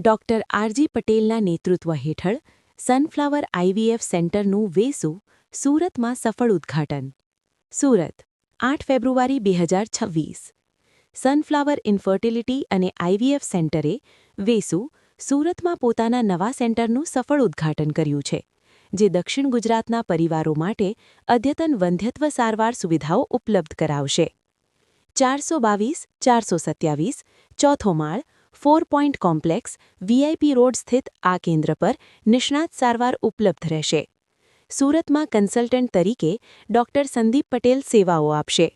Doctor R G પટેલના નેતૃત્વ હેઠળ સનફ્લાવર આઈવીએફ સેન્ટરનું વેસુ સુરતમાં સફળ ઉદ્ઘાટન. સુરત, આઠ ફેબ્રુઆરી બે હજાર છવ્વીસ. સનફ્લાવર ઇન્ફર્ટિલિટી અને આઈવીએફ સેન્ટરે વેસુ સુરતમાં પોતાના નવા સેન્ટરનું સફળ ઉદ્ઘાટન કર્યું છે, જે દક્ષિણ ગુજરાતના પરિવારો માટે અદ્યતન વંધ્યત્વ સારવાર સુવિધાઓ ઉપલબ્ધ કરાવશે. ચારસો બાવીસ, ચારસો સત્યાવીસ, ચોથો માળ four point complex VIP road સ્થિત આ કેન્દ્ર પર નિષ્ણાત સારવાર ઉપલબ્ધ રહેશે. સુરતમાં કન્સલ્ટન્ટ તરીકે ડોક્ટર સંદીપ પટેલ સેવાઓ આપશે.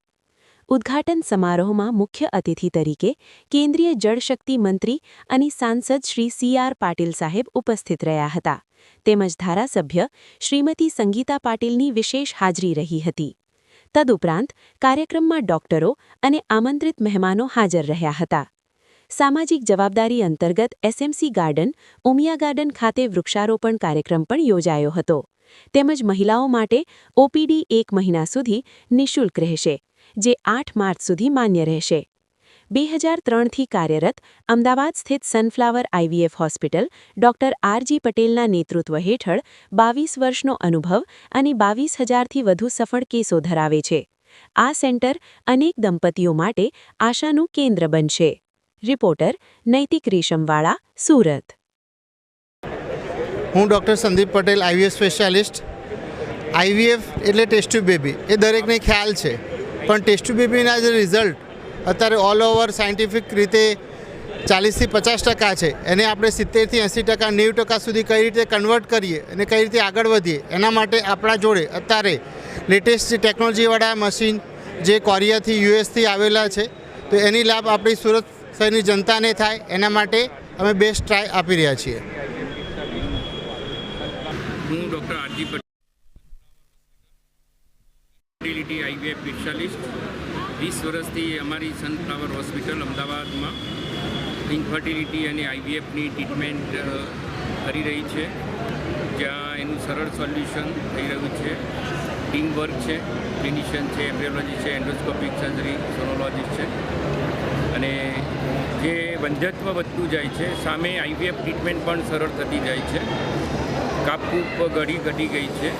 ઉદ્ઘાટન સમારોહમાં મુખ્ય અતિથિ તરીકે કેન્દ્રીય જળશક્તિ મંત્રી અને સાંસદ શ્રી સી આર પાટીલ સાહેબ ઉપસ્થિત રહ્યા હતા. તેમજ ધારાસભ્ય શ્રીમતી સંગીતા પાટીલની વિશેષ હાજરી રહી હતી. તદુપરાંત કાર્યક્રમમાં ડોક્ટરો અને આમંત્રિત મહેમાનો હાજર રહ્યા હતા. સામાજિક જવાબદારી અંતર્ગત એસએમસી ગાર્ડન, ઉમિયા ગાર્ડન ખાતે વૃક્ષારોપણ કાર્યક્રમ પણ યોજાયો હતો. તેમજ મહિલાઓ માટે ઓપીડી એક મહિના સુધી નિઃશુલ્ક રહેશે, જે આઠ માર્ચ સુધી માન્ય રહેશે. બે હજાર ત્રણથી કાર્યરત અમદાવાદ સ્થિત sunflower IVF hospital doctor RG પટેલના નેતૃત્વ હેઠળ બાવીસ વર્ષનો અનુભવ અને બાવીસ હજારથી વધુ સફળ કેસો ધરાવે છે. આ સેન્ટર અનેક દંપતીઓ માટે આશાનું કેન્દ્ર બનશે. રિપોર્ટર નૈતિક રેશમવાળા, સુરત. હું doctor Sandeep Patel IVF specialist. IVF એટલે ટેસ્ટ બેબી. એ દરેકને ખ્યાલ છે. પણ ટેસ્ટ બેબીના જે રિઝલ્ટ અત્યારે ઓલ ઓવર સાયન્ટિફિક રીતે ચાલીસથી પચાસ ટકા છે. એને આપણે સિત્તેરથી એંસી ટકા, નેવું ટકા સુધી કઈ રીતે કન્વર્ટ કરીએ અને કઈ રીતે આગળ વધીએ, એના માટે આપણા જોડે અત્યારે લેટેસ્ટ ટેકનોલોજીવાળા મશીન જે કોરિયાથી યુએસથી આવેલા છે, તો એની લાભ આપણી સુરત શહેરની જનતાને થાય, એના માટે અમે બેસ્ટ ટ્રાય આપી રહ્યા છીએ. હું doctor RG fertility IVF specialist વીસ વર્ષથી અમારી સનફ્લાવર હોસ્પિટલ અમદાવાદમાં ઇન્ફર્ટિલિટી અને આઈવીએફની ટ્રીટમેન્ટ કરી રહી છે. જ્યાં એનું સરળ સોલ્યુશન થઈ રહ્યું છે. ટીમ વર્ક છે, ક્લિનિશિયન છે, એમ્બ્રિયોલોજી છે, એન્ડોસ્કોપિક સર્જરી, સોનોલોજીસ્ટ છે. અને જે વંધ્યત્વ વધતું જાય છે, સામે આઈવીએફ ટ્રીટમેન્ટ પણ સરળ થતી જાય છે. કાપકૂપ ઘડી ઘટી ગઈ છે,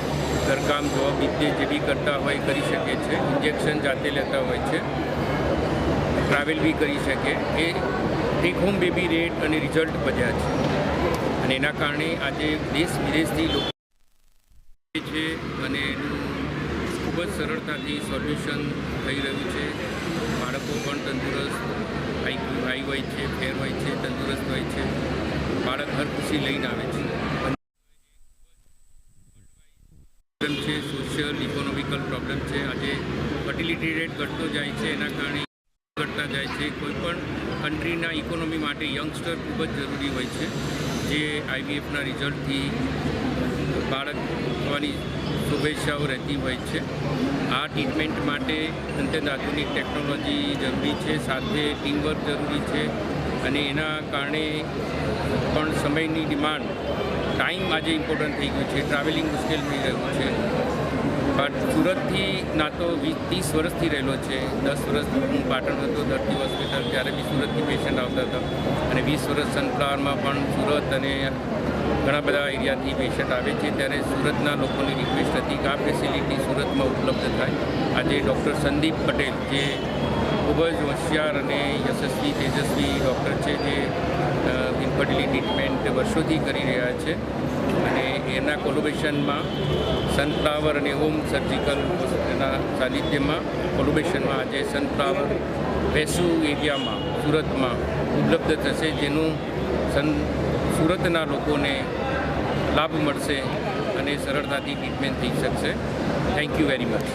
ઘરકામ જોબ વિદ્ય જે બી કરતા હોય કરી શકે છે, ઇન્જેક્શન જાતે લેતા હોય છે, ટ્રાવેલ બી કરી શકે. એ ટેક હોમ બેબી રેટ અને રિઝલ્ટ વધ્યા છે. અને એના કારણે આજે દેશ વિદેશથી લોકો છે અને ખૂબ જ સરળતાથી સોલ્યુશન થઈ રહ્યું છે. બાળકો પણ તંદુરસ્ત આઈક્યુ હાઈ હોય છે, ફેર હોય છે, તંદુરસ્ત હોય છે. બાળક હર ખુશી લઈને આવે છે. છે, સોશિયલ ઇકોનોમિકલ પ્રોબ્લેમ છે. આજે ફર્ટિલિટી રેટ ઘટતો જાય છે, એના કારણે ઘટતા જાય છે. કોઈ પણ કન્ટ્રીના ઇકોનોમી માટે યંગસ્ટર ખૂબ જ જરૂરી હોય છે. જે આઈવીએફના રિઝલ્ટથી બાળક થવાની શુભેચ્છાઓ રહેતી હોય છે. આ ટ્રીટમેન્ટ માટે અત્યંત આધુનિક ટેકનોલોજી જરૂરી છે, સાથે ટીમવર્ક જરૂરી છે અને એના કારણે પણ સમયની ડિમાન્ડ ટાઈમ આજે ઇમ્પોર્ટન્ટ થઈ ગયું છે. ટ્રાવેલિંગ મુશ્કેલ થઈ રહ્યું છે. બટ સુરતથી ના તો વીસ, ત્રીસ વર્ષથી રહેલો છે. દસ વર્ષ હું પાટણ હતો ધરતી હોસ્પિટલ, ત્યારે બી સુરતથી પેશન્ટ આવતા હતા. અને વીસ વર્ષ સનફ્લાવરમાં પણ સુરત અને ઘણા બધા એરિયાથી પેશન્ટ આવે છે. ત્યારે સુરતના લોકોની રિક્વેસ્ટ હતી કે આ ફેસિલિટી સુરતમાં ઉપલબ્ધ થાય. આજે ડૉક્ટર સંદીપ પટેલ, જે ખૂબ જ હોશિયાર અને યશસ્વી, તેજસ્વી ડૉક્ટર છે, જે ઇન્ફર્ટિલિટી ટ્રીટમેન્ટ વર્ષોથી કરી રહ્યા છે. અને એના કોલોબેશનમાં સનફ્લાવર અને હોમ સર્જિકલ એના સાનિધ્યમાં કોલોબેશનમાં આજે સનફ્લાવર વેસુ એરિયામાં, સુરતમાં ઉપલબ્ધ થશે, જેનું સન, સુરતના લોકોને લાભ મળશે અને સરળતાથી ટ્રીટમેન્ટ થઈ શકશે. Thank you very much